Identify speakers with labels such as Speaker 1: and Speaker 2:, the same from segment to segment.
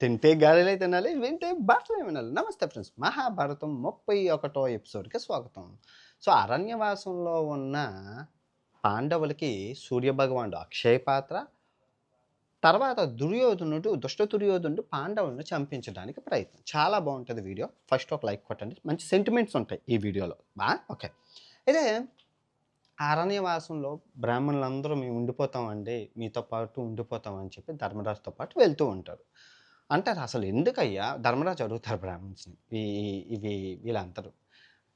Speaker 1: తింటే గాలిలే తినాలి వింటే బాటలే వినాలి. నమస్తే ఫ్రెండ్స్ మహాభారతం ముప్పై ఒకటో ఎపిసోడ్కి స్వాగతం. సో అరణ్యవాసంలో ఉన్న పాండవులకి సూర్యభగవానుడు అక్షయ పాత్ర తర్వాత దుర్యోధనుడు దుష్ట దుర్యోధనుడు పాండవులను చంపించడానికి ప్రయత్నం. చాలా బాగుంటుంది వీడియో. ఫస్ట్ ఒక లైక్ కొట్టండి. మంచి సెంటిమెంట్స్ ఉంటాయి ఈ వీడియోలో. బా? ఓకే. అయితే అరణ్యవాసంలో బ్రాహ్మణులందరూ మేము ఉండిపోతామండి మీతో పాటు ఉండిపోతాం అని చెప్పి ధర్మరాజుతో పాటు వెళ్తూ ఉంటారు. అంటారు. అసలు ఎందుకయ్యా? ధర్మరాజు అడుగుతారు బ్రాహ్మణ్స్ని ఇవి వీళ్ళందరూ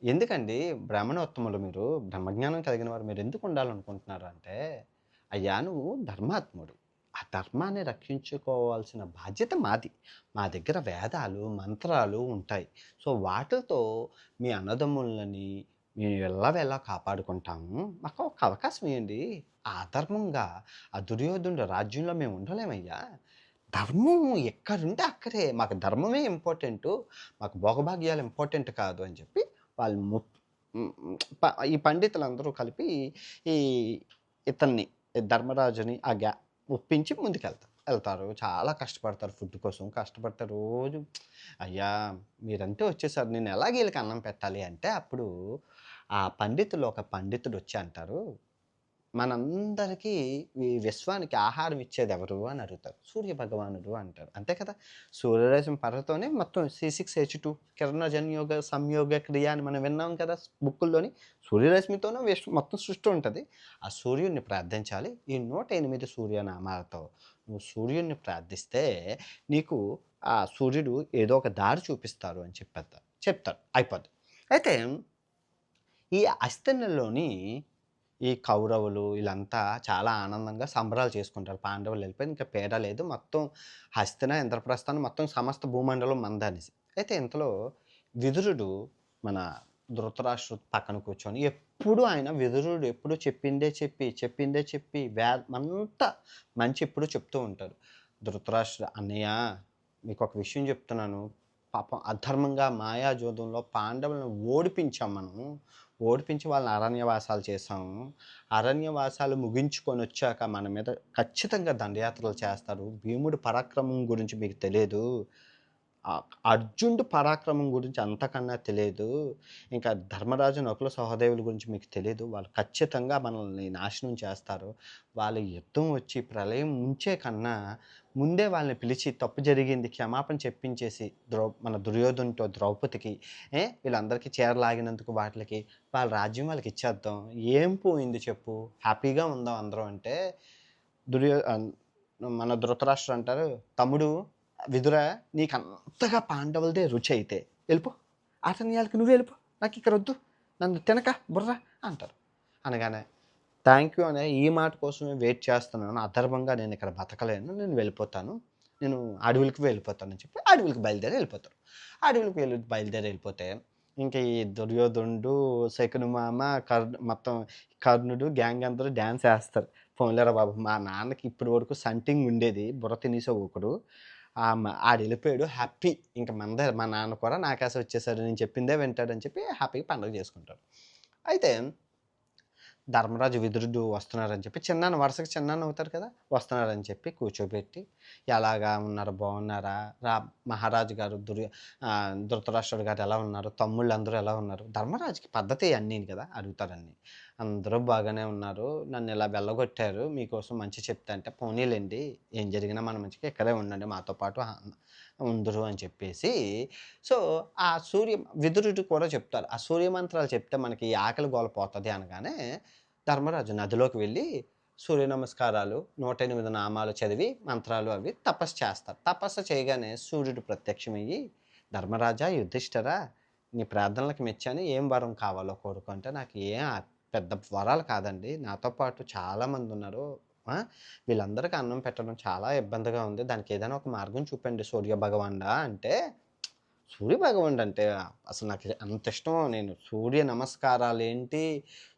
Speaker 1: ఎందుకండి? బ్రాహ్మణోత్తములు మీరు బ్రహ్మజ్ఞానం కలిగిన వారు మీరు ఎందుకు ఉండాలనుకుంటున్నారు అంటే అయ్యా నువ్వు ధర్మాత్ముడు. ఆ ధర్మాన్ని రక్షించుకోవాల్సిన బాధ్యత మాది. మా దగ్గర వేదాలు మంత్రాలు ఉంటాయి. సో వాటితో మీ అన్నదమ్ములని మేము ఎల్లవెల్లా కాపాడుకుంటాము? మాకు ఒక అవకాశం ఇవ్వండి ఆధర్మంగా ఆ దుర్యోధనుడు రాజ్యంలో మేము ఉండలేమయ్యా. ధర్మం ఎక్కడుంటే అక్కడే. మాకు ధర్మమే ఇంపార్టెంట్ మాకు భోగభాగ్యాలు ఇంపార్టెంట్ కాదు అని చెప్పి వాళ్ళు ము- ప- ఈ పండితులందరూ కలిపి ఈ ఇతన్ని ధర్మరాజుని ఆ గ్యా ఒప్పించి ముందుకెళ్తారు వెళ్తారు. చాలా కష్టపడతారు ఫుడ్ కోసం. కష్టపడతారు రోజు అయ్యా మీరంటే వచ్చేసారు. నేను ఎలాగ వీళ్ళకి అన్నం పెట్టాలి అంటే అప్పుడు ఆ పండితులు ఒక పండితుడు వచ్చి అంటారు మనందరికీ ఈ విశ్వానికి ఆహారం ఇచ్చేది ఎవరు అని అడుగుతారు. సూర్య భగవానుడు అంటారు అంతే కదా? సూర్యరశ్మి పరతోనే మొత్తం సి సిక్స్ హెచ్ టూ కిరణజన్యోగ సంయోగ క్రియ అని మనం విన్నాం కదా బుక్కుల్లోని. సూర్యరశ్మితోనే విశ్వ మొత్తం సృష్టి ఉంటుంది. ఆ సూర్యుడిని ప్రార్థించాలి. ఈ నూట ఎనిమిది సూర్యనామాలతో నువ్వు సూర్యుడిని ప్రార్థిస్తే నీకు ఆ సూర్యుడు ఏదో ఒక దారి చూపిస్తారు అని చెప్పేస్తారు చెప్తారు అయిపోద్ది. అయితే ఈ అస్తనలోని ఈ కౌరవులు వీళ్ళంతా చాలా ఆనందంగా సంబరాలు చేసుకుంటారు. పాండవులు వెళ్ళిపోయి ఇంకా పేడ లేదు. మొత్తం హస్తిన ఇంద్రప్రస్థానం మొత్తం సమస్త భూమండలం మందనేసి అయితే ఇంతలో విదురుడు మన ధృతరాష్ట్ర పక్కన కూర్చొని ఎప్పుడు ఆయన విదురుడు ఎప్పుడు చెప్పిందే చెప్పి చెప్పిందే చెప్పి వే అంతా మంచి ఎప్పుడు చెప్తూ ఉంటారు ధృతరాష్ట్ర అన్నయ్య మీకు ఒక విషయం చెప్తున్నాను. పాపం అధర్మంగా మాయాజోదంలో పాండవులను ఓడిపించాం మనం. ఓడిపించి వాళ్ళని అరణ్యవాసాలు చేశాము. అరణ్యవాసాలు ముగించుకొని వచ్చాక మన మీద ఖచ్చితంగా దండయాత్రలు చేస్తారు. భీముడి పరాక్రమం గురించి మీకు తెలియదు. అర్జునుడు పరాక్రమం గురించి అంతకన్నా తెలియదు. ఇంకా ధర్మరాజు నకుల సహదేవుల గురించి మీకు తెలియదు. వాళ్ళు ఖచ్చితంగా మనల్ని నాశనం చేస్తారు. వాళ్ళ యుద్ధం వచ్చి ప్రళయం ముంచే కన్నా ముందే వాళ్ళని పిలిచి తప్పు జరిగింది క్షమాపణ చెప్పించేసి ద్రౌ మన దుర్యోధనుతో ద్రౌపదికి ఏ వీళ్ళందరికీ చేరలాగినందుకు వాటికి వాళ్ళ రాజ్యం వాళ్ళకి ఇచ్చేద్దాం. ఏం పోయింది చెప్పు? హ్యాపీగా ఉందాం అందరం అంటే. దుర్యో మన ధృతరాష్ట్ర అంటారు తమ్ముడు విదుర నీకు అంతగా పాండవులదే రుచి అయితే వెళ్ళిపో. ఆటన్యాలకి నువ్వు వెళ్ళిపో. నాకు ఇక్కడ వద్దు. నన్ను తినక బుర్ర అంటారు. అనగానే థ్యాంక్ యూ అనే ఈ మాట కోసమే వెయిట్ చేస్తున్నాను. అధర్మంగా నేను ఇక్కడ బతకలేను. నేను వెళ్ళిపోతాను. నేను అడవులకు వెళ్ళిపోతానని చెప్పి అడవులకు బయలుదేరి వెళ్ళిపోతారు. అడవులకు వెళ్ళి బయలుదేరి వెళ్ళిపోతే ఇంకా ఈ దుర్యోధనుడు శకుని మామ కర్ణ మొత్తం కర్ణుడు గ్యాంగ్ అందరూ డ్యాన్స్ వేస్తారు. పోన్లేరా బాబు మా నాన్నకి ఇప్పటి వరకు సంటింగ్ ఉండేది. బుర్ర తినేసే ఒకడు ఆడెళ్ళిపోయాడు. ఆడు వెళ్ళిపోయాడు హ్యాపీ. ఇంకా మన మా నాన్న కూడా నాకాస వచ్చేసాడు నేను చెప్పిందే వింటాడని చెప్పి హ్యాపీగా పండుగ చేసుకుంటాడు. అయితే ధర్మరాజు విదురుడు వస్తున్నారని చెప్పి చిన్నాన్న వరుసకు చిన్నాన్న అవుతారు కదా వస్తున్నారని చెప్పి కూర్చోబెట్టి ఎలాగా ఉన్నారు? బాగున్నారా? రా మహారాజు గారు దుర్య ధృతరాష్ట్రుడు గారు ఎలా ఉన్నారు? తమ్ముళ్ళు అందరూ ఎలా ఉన్నారు? ధర్మరాజుకి పద్ధతి అన్నీ కదా అడుగుతారన్నీ. అందరూ బాగానే ఉన్నారు. నన్ను ఇలా వెళ్ళగొట్టారు. మీకోసం మంచి చెప్తా అంటే పోనీలేండి. ఏం జరిగినా మన మంచిగా ఇక్కడే ఉండండి. మాతో పాటు ఉందరు అని చెప్పేసి. సో ఆ సూర్య విదురుడు కూడా చెప్తారు. ఆ సూర్యమంత్రాలు చెప్తే మనకి ఆకలి గోల పోతుంది అనగానే ధర్మరాజు నదిలోకి వెళ్ళి సూర్య నమస్కారాలు నూట ఎనిమిది నామాలు చదివి మంత్రాలు అవి తపస్సు చేస్తారు. తపస్సు చేయగానే సూర్యుడు ప్రత్యక్షమయ్యి ధర్మరాజా యుధిష్ఠరా నీ ప్రార్థనలకు మెచ్చాను. ఏం వరం కావాలో కోరుకుంటే నాకు ఏం పెద్ద వరాలు కాదండి. నాతో పాటు చాలామంది ఉన్నారు. వీళ్ళందరికీ అన్నం పెట్టడం చాలా ఇబ్బందిగా ఉంది. దానికి ఏదైనా ఒక మార్గం చూపండి సూర్య భగవానుడా అంటే సూర్య భగవానుడు అంటే అసలు నాకు అంత ఇష్టం. నేను సూర్య నమస్కారాలు ఏంటి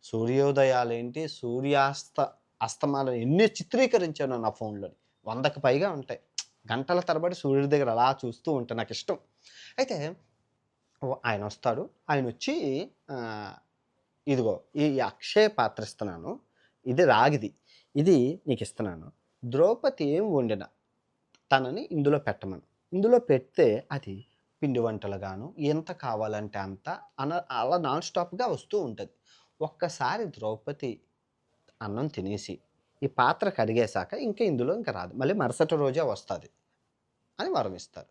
Speaker 1: సూర్యోదయాలు ఏంటి సూర్యాస్త అస్తమాలు ఎన్ని చిత్రీకరించాను నా ఫోన్లోని. వందకు పైగా ఉంటాయి. గంటల తరబడి సూర్యుడి దగ్గర అలా చూస్తూ ఉంటే నాకు ఇష్టం. అయితే ఆయన వస్తాడు. ఆయన వచ్చి ఇదిగో ఈ అక్షయ పాత్ర ఇస్తున్నాను ఇది రాగిది. ఇది నీకు ఇస్తున్నాను. ద్రౌపది ఏం వండిన తనని ఇందులో పెట్టమను. ఇందులో పెడితే అది పిండి వంటలుగాను ఎంత కావాలంటే అంత అన అలా నాన్ స్టాప్‌గా వస్తూ ఉంటుంది. ఒక్కసారి ద్రౌపది అన్నం తినేసి, ఈ పాత్ర కడిగేశాక ఇంకా ఇందులో ఇంక రాదు. మళ్ళీ మరుసటి రోజే వస్తుంది అని వరం ఇస్తారు.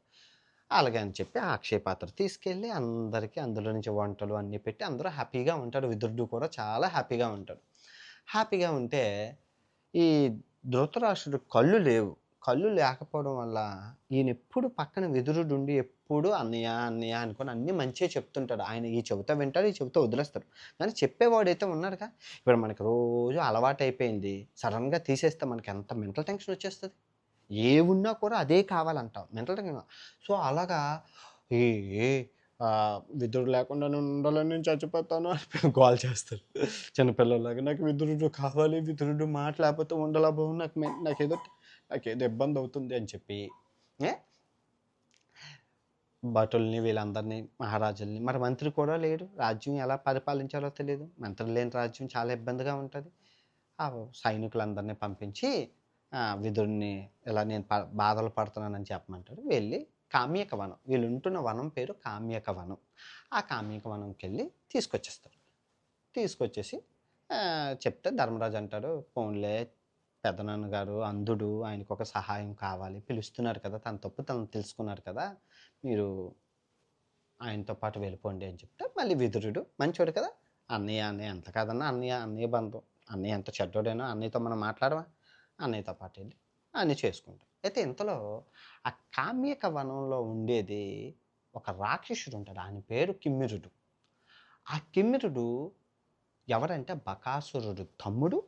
Speaker 1: అలాగే అని చెప్పి ఆ అక్షయ పాత్ర తీసుకెళ్ళి అందరికీ అందులో నుంచి వంటలు అన్నీ పెట్టి అందరూ హ్యాపీగా ఉంటారు. విదురుడు కూడా చాలా హ్యాపీగా ఉంటాడు. హ్యాపీగా ఉంటే ఈ ధృతరాష్ట్రుడు కళ్ళు లేవు. కళ్ళు లేకపోవడం వల్ల ఈయన ఎప్పుడు పక్కన వెదురుడుండి ఎప్పుడు అన్నయ్య, అన్నయ్య అనుకొని అన్నీ మంచిగా చెప్తుంటాడు. ఆయన ఈ చెబుతా వింటాడు, ఈ చెబుతా వదిలేస్తాడు. కానీ చెప్పేవాడైతే ఉన్నాడుగా. ఇప్పుడు మనకి రోజు అలవాటైపోయింది. సడన్గా తీసేస్తే మనకి ఎంత మెంటల్ టెన్షన్ వచ్చేస్తుంది ఏ ఉన్నా కూడా అదే కావాలంటాం. Mental tension. సో, అలాగా ఏ ఏ లేకుండా నేను ఉండాలని నేను చచ్చిపోతాను అని కాల్ చేస్తాడు. చిన్నపిల్లలాగా నాకు విదురుడు కావాలి. విదురుడు మాట లేకపోతే ఉండలేకపోయాను. నాకు మె నాకేదో ఇబ్బంది అవుతుంది అని చెప్పి ఏ భటుల్ని వీళ్ళందరినీ మహారాజుల్ని మరి మంత్రి కూడా లేడు. రాజ్యం ఎలా పరిపాలించాలో తెలియదు మంత్రి లేని రాజ్యం చాలా ఇబ్బందిగా ఉంటుంది ఆ సైనికులందరిని పంపించి విధుడిని ఇలా నేను బాధలు పడుతున్నానని చెప్పమంటాడు. వెళ్ళి కామ్యక వనం. వీళ్ళుంటున్న వనం పేరు కామ్యక వనం. ఆ కామ్యక వనంకెళ్ళి తీసుకొచ్చేస్తాడు. తీసుకొచ్చేసి చెప్తే ధర్మరాజు అంటాడు, పోన్లే పెదనాన్నగారు అంధుడు. ఆయనకొక సహాయం కావాలి. పిలుస్తున్నారు కదా! తన తప్పు తను తెలుసుకున్నారు కదా! మీరు ఆయనతో పాటు వెళ్ళిపోండి అని చెప్తే మళ్ళీ విదురుడు మంచోడు కదా! అన్నయ్య, అన్నయ్య ఎంత కాదన్నా అన్నయ్య, అన్నయ్య బంధం. అన్నయ్య ఎంత చెడ్డోడైనా అన్నయ్యతో మనం మాట్లాడమా? అన్నయ్యతో పాటు వెళ్ళి అన్నీ చేసుకుంటాం. అయితే ఇంతలో ఆ కామ్యక వనంలో ఉండేది ఒక రాక్షసుడు ఉంటాడు. ఆయన పేరు కిమ్మిరుడు. ఆ కిమ్మిరుడు ఎవరంటే బకాసురుడు తమ్ముడు.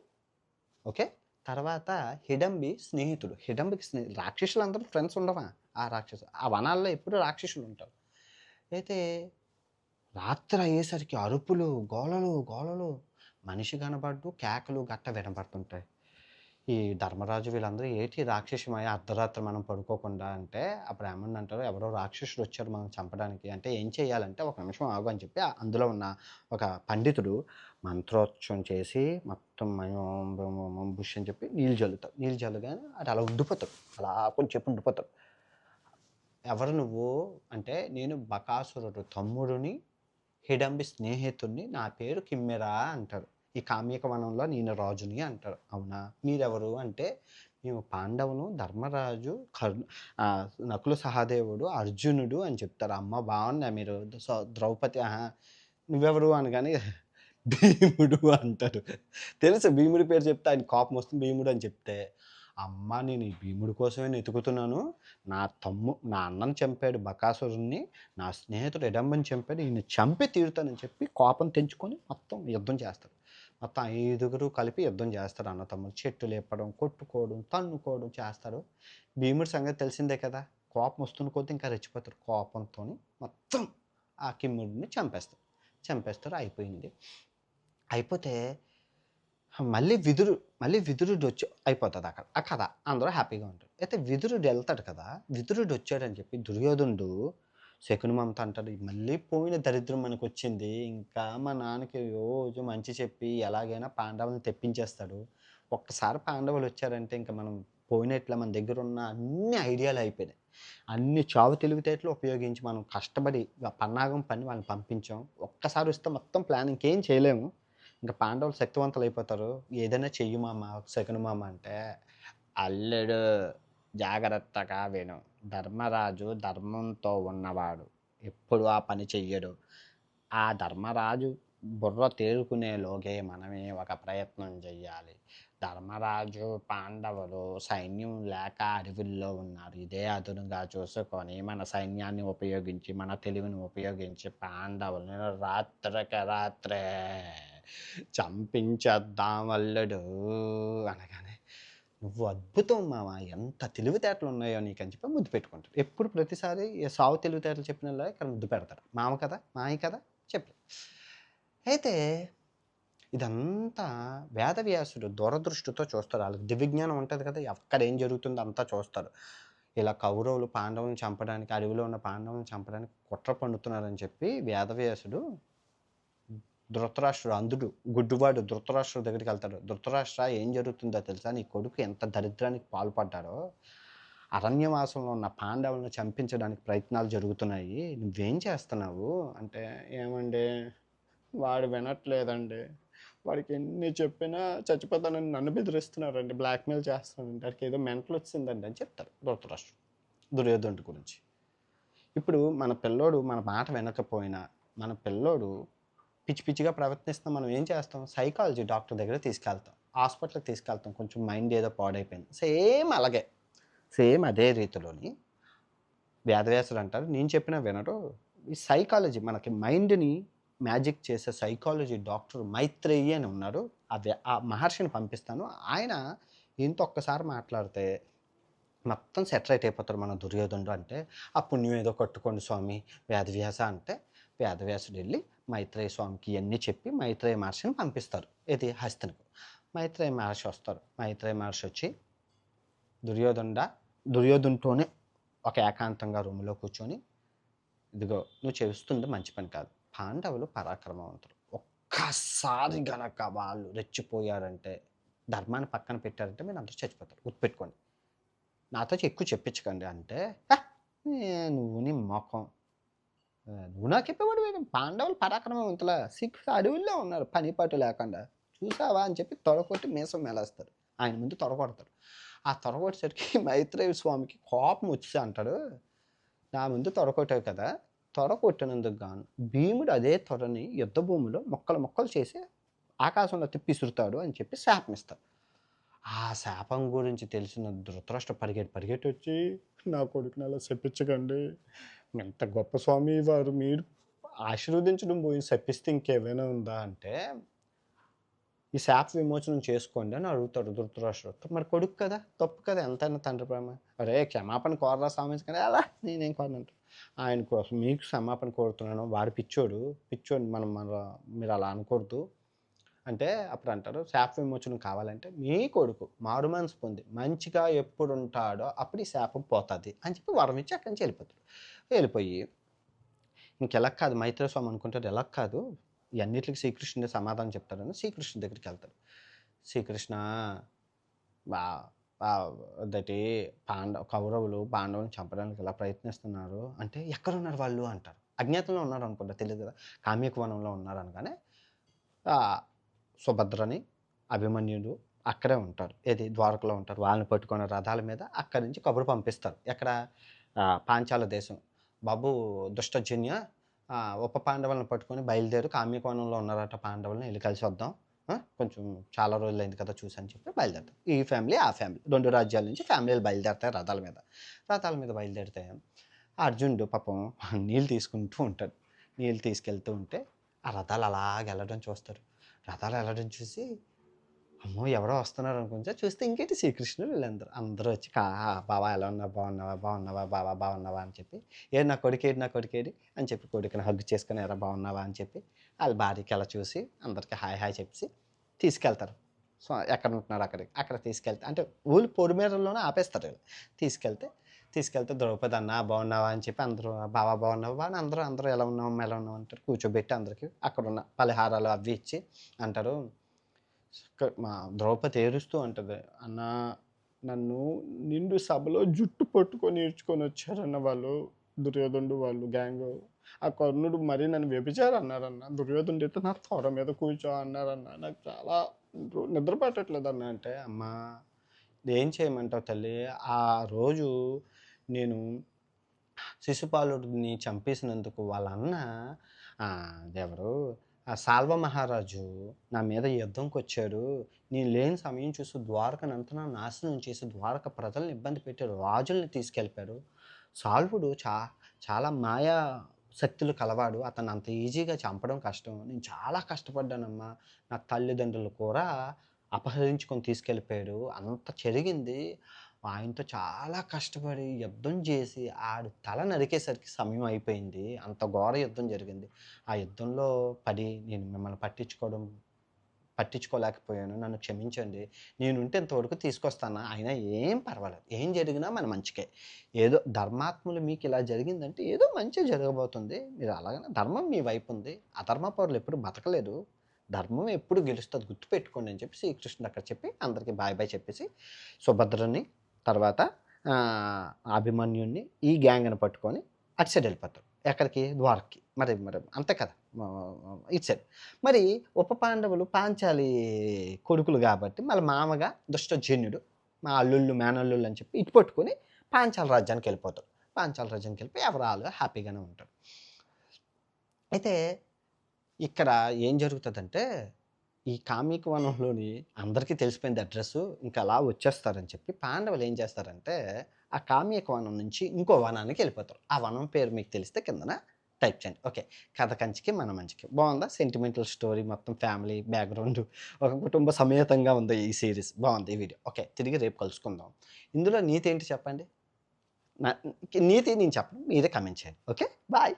Speaker 1: ఓకే. తర్వాత హిడంబి స్నేహితుడు. హిడంబికి స్నే రాక్షసులందరూ ఫ్రెండ్స్ ఉండవా? ఆ రాక్షసు ఆ వనాల్లో ఎప్పుడూ రాక్షసులు ఉంటారు. అయితే రాత్రి అయ్యేసరికి అరుపులు, గోలలు, గోలలు మనిషి కనబడ్డు కేకలు గట్ట వినబడుతుంటాయి ఈ ధర్మరాజు వీళ్ళందరూ ఏటి రాక్షసమయ అర్ధరాత్రి మనం పడుకోకుండా అంటే ఆ బ్రాహ్మణుడు అంటారు ఎవరో రాక్షసుడు వచ్చారు మనం చంపడానికి. అంటే ఏం చేయాలంటే ఒక నిమిషం ఆగు అని చెప్పి అందులో ఉన్న ఒక పండితుడు మంత్రోత్సవం చేసి మొత్తం ఓం బుష్ అని చెప్పి నీళ్ళు జల్లుతాడు. నీళ్ళు జల్లగానే అది అలా ఉండిపోతాడు. అలా కొంచెంసేపు ఉండిపోతాడు. ఎవరు నువ్వు? అంటే నేను బకాసురుడు తమ్ముడిని, హిడంబి స్నేహితుడిని. నా పేరు కిమ్మెరా అంటారు ఈ కామ్యక వనంలో నేను రాజుని అంటాడు. అవునా? మీరెవరు? అంటే మేము పాండవును ధర్మరాజు, కర్ణ నకుల సహదేవుడు, అర్జునుడు అని చెప్తారు. అమ్మ బాగున్నా మీరు ద్రౌపది నువ్వెవరు అనగానే భీముడు అంటారు. తెలుసు భీముడి పేరు చెప్తే ఆయన కోపం వస్తుంది. భీముడు అని చెప్తే అమ్మ నేను ఈ భీముడి కోసమే వెతుకుతున్నాను. నా తమ్ము నా అన్నని చంపాడు బకాసురుడిని. నా స్నేహితుడు ఎడంబని చంపాడు. ఈయన చంపి తీరుతానని చెప్పి కోపం తెంచుకొని మొత్తం యుద్ధం చేస్తాడు. మొత్తం ఐదుగురు కలిపి యుద్ధం చేస్తారు అన్న తమ్ముడు చెట్టు లేపడం, కొట్టుకోవడం, తన్నుకోవడం చేస్తారు. భీముడి సంగతి తెలిసిందే కదా! కోపం వస్తున్న కొద్దీ ఇంకా రెచ్చిపోతారు. కోపంతోని మొత్తం ఆ కిమ్ముడిని చంపేస్తారు. చంపేస్తారు అయిపోయింది. అయిపోతే మళ్ళీ విదురు మళ్ళీ విదురుడు వచ్చి అయిపోతుంది అక్కడ. ఆ కథ. అందరూ హ్యాపీగా ఉంటారు. అయితే విదురుడు వెళ్తాడు కదా! విదురుడు వచ్చాడని చెప్పి దుర్యోధనుడు శకునిమంతో అంటాడు. మళ్ళీ పోయిన దరిద్రం మనకొచ్చింది. ఇంకా మా నాన్నకి రోజు మంచి చెప్పి ఎలాగైనా పాండవులను తెప్పించేస్తాడు. ఒక్కసారి పాండవులు వచ్చారంటే ఇంక మనం పోయినట్ల మన దగ్గర ఉన్న అన్ని ఐడియాలు అయిపోయినాయి. అన్ని చావు తెలివితేటలు ఉపయోగించి మనం కష్టపడి పన్నాగం పని వాళ్ళని పంపించాం. ఒక్కసారి వస్తే మొత్తం ప్లాన్ ఇంకేం చేయలేము. ఇంకా పాండవులు శక్తివంతులు అయిపోతారు. ఏదైనా చెయ్యు మామ శకుని మామ అంటే అల్లుడు జాగ్రత్తగా విను. ధర్మరాజు ధర్మంతో ఉన్నవాడు. ఎప్పుడు ఆ పని చెయ్యడు. ఆ ధర్మరాజు బుర్ర తేరుకునేలోగే మనమే ఒక ప్రయత్నం చెయ్యాలి. ధర్మరాజు, పాండవులు సైన్యం లేక అడవుల్లో ఉన్నారు. ఇదే అదునుగా చూసుకొని మన సైన్యాన్ని ఉపయోగించి, మన తెలివిని ఉపయోగించి పాండవులను రాత్రికి రాత్రే చంపించేద్దాం అల్లుడు అనగానే నువ్వు అద్భుతం మామ ఎంత తెలివితేటలు ఉన్నాయో నీకు అని చెప్పి ముద్దు పెట్టుకుంటాడు. ఎప్పుడు ప్రతిసారి సావు తెలివితేటలు చెప్పినలా ఇక్కడ ముద్దు పెడతాడు. మామ కదా! మాయ కదా! చెప్పి అయితే ఇదంతా వేదవ్యాసుడు దూరదృష్టితో చూస్తారు వాళ్ళకి దివ్యజ్ఞానం ఉంటుంది కదా! ఎక్కడ ఏం జరుగుతుందో అంతా చూస్తారు. ఇలా కౌరవులు పాండవులను చంపడానికి అడవిలో ఉన్న పాండవులను చంపడానికి కుట్ర పండుతున్నారని చెప్పి వేదవ్యాసుడు ధృతరాష్ట్రుడు అంధుడు గుడ్డువాడు ధృతరాష్ట్రుడు దగ్గరికి వెళ్తాడు. ధృతరాష్ట్ర ఏం జరుగుతుందో తెలుసా? నీ కొడుకు ఎంత దరిద్రానికి పాల్పడ్డాడో. అరణ్యవాసంలో ఉన్న పాండవులను చంపించడానికి ప్రయత్నాలు జరుగుతున్నాయి. నువ్వేం చేస్తున్నావు? అంటే ఏమండి? వాడు వినట్లేదండి. వాడికి ఎన్ని చెప్పినా చచ్చిపోతానని నన్ను బెదిరిస్తున్నారండి. బ్లాక్మెయిల్ చేస్తున్నారండి. వాడికి ఏదో మెంటల్ వచ్చిందండి అని చెప్తారు ధృతరాష్ట్రుడు దుర్యోధనుడి గురించి. ఇప్పుడు మన పిల్లోడు మన మాట వినకపోయినా మన పిల్లోడు పిచ్చి పిచ్చిగా ప్రవర్తిస్తాం మనం ఏం చేస్తాం? సైకాలజీ డాక్టర్ దగ్గర తీసుకెళ్తాం. హాస్పిటల్కి తీసుకెళ్తాం. కొంచెం మైండ్ ఏదో పాడైపోయింది. సేమ్ అలాగే. సేమ్ అదే రీతిలోని వ్యాధవేసులు అంటారు. నేను చెప్పిన వినరు. ఈ సైకాలజీ మనకి మైండ్ని మ్యాజిక్ చేసే సైకాలజీ డాక్టర్ మైత్రేయి అని ఉన్నారు. అది ఆ మహర్షిని పంపిస్తాను. ఆయన ఇంత ఒక్కసారి మాట్లాడితే మొత్తం సెటిలైట్ అయిపోతారు మన దుర్యోధనుడు అంటే. ఆ పుణ్యం ఏదో కట్టుకోండి స్వామి వేదవ్యాస అంటే. వేదవ్యాసుడు వెళ్ళి మైత్రేయ స్వామికి ఇవన్నీ చెప్పి మైత్రేయ మహర్షిని పంపిస్తారు. ఇది హస్తినకు. మైత్రేయ మహర్షి వస్తారు. మైత్రేయ మహర్షి వచ్చి దుర్యోధనుడ దుర్యోధనుతోనే ఒక ఏకాంతంగా రూమ్లో కూర్చొని ఇదిగో నువ్వు చేస్తుంది మంచి పని కాదు. పాండవులు పరాక్రమవంతులు. ఒక్కసారి గనక వాళ్ళు రెచ్చిపోయారంటే ధర్మాన్ని పక్కన పెట్టారంటే మీరు అందరూ చచ్చిపోతారు. గుర్తుపెట్టుకోండి. నాతో ఎక్కువ చెప్పించకండి అంటే నువ్వుని నువ్వు నీ మొఖం ఆ, నువ్వు నాకు చెప్పేవాడు వేరు. పాండవులు పరాక్రమవంతుల సిక్స్ అడవుల్లో ఉన్నారు పని పాటు లేకుండా. చూసావా అని చెప్పి తొడగొట్టి మీసం మేలేస్తారు. ఆయన ముందు తొడగొడతారు ఆ తొడగొట్టేసరికి మైత్రేయ స్వామికి కోపం వచ్చి అంటాడు నా ముందు తొడగొట్టావు కదా తొడగొట్టినందుకు గాను భీముడు అదే తొడని యుద్ధ భూమిలో మొక్కలు మొక్కలు చేసి ఆకాశంలో తిప్పిసురుతాడు అని చెప్పి శాపమిస్తాడు ఆ శాపం గురించి తెలిసిన ధృతరాష్ట్ర పరిగెట్టి పరిగెట్టి వచ్చి నా కొడుకుని అలా చెప్పించకండి ఎంత గొప్ప స్వామి వారు మీరు ఆశీర్వదించడం పోయి శపిస్తే ఇంకేమైనా ఉందా అంటే ఈ శాప విమోచనం చేసుకోండి అని అడుగుతాడు ధృతరాష్ట్రుడు మరి కొడుకు కదా తప్పు కదా ఎంతైనా తండ్రి ప్రేమ. అరే క్షమాపణ కోరరా స్వామి కానీ అలా నేనేం కోరనంట. ఆయన కోసం మీకు క్షమాపణ కోరుతున్నాను. వాడు పిచ్చోడు పిచ్చోడు మనం మన మీరు అలా అనకూడదు. అంటే అప్పుడు అంటారు శాప విమోచనం కావాలంటే మీ కొడుకు మారు మనసు పొంది మంచిగా ఎప్పుడు ఉంటాడో అప్పుడు ఈ శాపం పోతుంది అని చెప్పి వరం ఇచ్చి అక్కడి నుంచి వెళ్ళిపోతాడు. వెళ్ళిపోయి ఇంకెలా కాదు మైత్రేయ స్వామి అనుకుంటాడు ఎలా కాదు ఇవన్నిటికి శ్రీకృష్ణుడే సమాధానం చెప్తాడని శ్రీకృష్ణుడి దగ్గరికి వెళ్తాడు. శ్రీకృష్ణ బా దటి పాండవ కౌరవులు పాండవులను చంపడానికి ఎలా ప్రయత్నిస్తున్నారు అంటే ఎక్కడున్నారు వాళ్ళు అంటారు. అజ్ఞాతంలో ఉన్నారు అనుకుంటా తెలియదు కదా కామ్యక వనంలో ఉన్నారు అనగానే సుభద్రని అభిమన్యుడు అక్కడే ఉంటారు. ఏది? ద్వారకలో ఉంటారు. వాళ్ళని పట్టుకున్న రథాల మీద అక్కడి నుంచి కబురు పంపిస్తారు. ఎక్కడ? పాంచాల దేశం. బాబు దుష్టజన్య ఉప పాండవులను పట్టుకొని బయలుదేరు. కామ్యకోణంలో ఉన్నారట పాండవులను. వెళ్ళి కలిసి వద్దాం. కొంచెం చాలా రోజులు అయింది కదా చూసని చెప్పి బయలుదేరుతాం ఈ ఫ్యామిలీ ఆ ఫ్యామిలీ. రెండు రాజ్యాల నుంచి ఫ్యామిలీలు బయలుదేరుతాయి రథాల మీద. రథాల మీద బయలుదేరితే అర్జునుడు పాపం నీళ్ళు తీసుకుంటూ ఉంటాడు. నీళ్ళు తీసుకెళ్తూ ఉంటే ఆ రథాలు అలాగ వెళ్ళడం చూస్తారు. రథాలు వెళ్ళడం చూసి అమ్మో ఎవరో వస్తున్నారు అనుకుంటే చూస్తే ఇంకేంటి శ్రీకృష్ణుడు వీళ్ళందరూ. అందరూ వచ్చి కా బావా ఎలా ఉన్నా బాగున్నావా? బాగున్నావా? బావా బాగున్నావా? అని చెప్పి ఏడు నా కొడుకేడు నా కొడుకేడి అని చెప్పి కొడుకుని హగ్గు చేసుకుని ఎరా బాగున్నావా? అని చెప్పి వాళ్ళ భార్యకి అలా చూసి అందరికీ హాయ్ హాయ్ చెప్పి తీసుకెళ్తారు. సో ఎక్కడ ఉంటున్నారు అక్కడికి? అక్కడ తీసుకెళ్తే అంటే ఊళ్ళు పొడిమేరలోనే ఆపేస్తారు తీసుకెళ్తే తీసుకెళ్తే ద్రౌపది అన్న బాగున్నావా అని చెప్పి అందరూ బావా బాగున్నావా? అని అందరూ అందరూ ఎలా ఉన్నావు? ఎలా ఉన్నావు? అంటారు. కూర్చోబెట్టి అందరికీ అక్కడ ఉన్న పలహారాలు అవి ఇచ్చి అంటారు. మా ద్రౌపది ఏరుస్తూ ఉంటుంది అన్న నన్ను నిండు సభలో జుట్టు పట్టుకొని ఈడ్చుకొని వచ్చారన్న వాళ్ళు దుర్యోధనుడు వాళ్ళు గ్యాంగ్ ఆ కర్ణుడు మరీ నన్ను వ్యభిచారు అన్నారన్న దుర్యోధనుడు అయితే నా తొడ మీద కూర్చో అన్నారన్న నాకు చాలా నిద్ర పట్టట్లేదు అన్న అంటే అమ్మ ఏం చేయమంటావు తల్లి? ఆ రోజు నేను శిశుపాలుడిని చంపేసినందుకు వాళ్ళ అన్న ఆ, ఆ సాల్వ మహారాజు నా మీద యుద్ధంకి వచ్చాడు నేను లేని సమయం చూసి ద్వారకనంతనా నాశనం చేసి ద్వారక ప్రజల్ని ఇబ్బంది పెట్టారు రాజుల్ని తీసుకెళ్ళిపారు సాల్వుడు చా చాలా మాయా శక్తులు కలవాడు. అతను అంత ఈజీగా చంపడం కష్టం. నేను చాలా కష్టపడ్డానమ్మా. నా తల్లిదండ్రులు కూడా అపహరించుకొని తీసుకెళ్ళిపోయాడు. అంత జరిగింది ఆయనతో చాలా కష్టపడి యుద్ధం చేసి ఆడు తల నరికేసరికి సమయం అయిపోయింది. అంత ఘోర యుద్ధం జరిగింది. ఆ యుద్ధంలో పడి నేను మిమ్మల్ని పట్టించుకోవడం పట్టించుకోలేకపోయాను. నన్ను క్షమించండి. నేనుంటే ఇంతవరకు తీసుకొస్తాను? అయినా ఏం పర్వాలేదు. ఏం జరిగినా మన మంచికే. ఏదో ధర్మాత్ములు మీకు ఇలా జరిగిందంటే ఏదో మంచి జరగబోతుంది. మీరు అలాగనే ధర్మం మీ వైపు ఉంది. అధర్మ పౌరులు ఎప్పుడు బతకలేదు. ధర్మం ఎప్పుడు గెలుస్తుంది గుర్తుపెట్టుకోండి అని చెప్పి శ్రీకృష్ణుడు అక్కడ చెప్పి అందరికీ బాయ్ బాయ్ చెప్పేసి సుభద్రని తర్వాత అభిమన్యుణ్ణి అభిమన్యుడిని ఈ గ్యాంగ్ని పట్టుకొని అటు సైడ్ వెళ్ళిపోతారు. ఎక్కడికి? ద్వారక్కి. మరి మరి అంతే కదా. ఇటు సైడ్. మరి ఉప పాండవులు పాంచాలి కొడుకులు కాబట్టి మళ్ళీ మామగా దుష్టజన్యుడు మా అల్లుళ్ళు మేనల్లుళ్ళు అని చెప్పి ఇటు పట్టుకొని పాంచాల రాజ్యానికి వెళ్ళిపోతారు. పాంచాల రాజ్యానికి వెళ్ళిపోయి ఎవరాలు హ్యాపీగానే ఉంటారు. అయితే ఇక్కడ ఏం జరుగుతుందంటే ఈ కామిక వనంలోని అందరికీ తెలిసిపోయింది అడ్రస్ ఇంకా అలా వచ్చేస్తారని చెప్పి పాండవులు ఏం చేస్తారంటే ఆ కామిక వనం నుంచి ఇంకో వనానికి వెళ్ళిపోతారు. ఆ వనం పేరు మీకు తెలిస్తే కిందన టైప్ చేయండి. ఓకే కథ కంచికి మన మంచికి. బాగుందా? సెంటిమెంటల్ స్టోరీ మొత్తం ఫ్యామిలీ బ్యాక్గ్రౌండ్ ఒక కుటుంబ సమేతంగా ఉంది ఈ సిరీస్ బాగుంది ఈ వీడియో ఓకే తిరిగి రేపు కలుసుకుందాం. ఇందులో నీతి ఏంటి చెప్పండి? నా నీతి నేను చెప్పను మీరే కమెంట్ చేయండి. Okay bye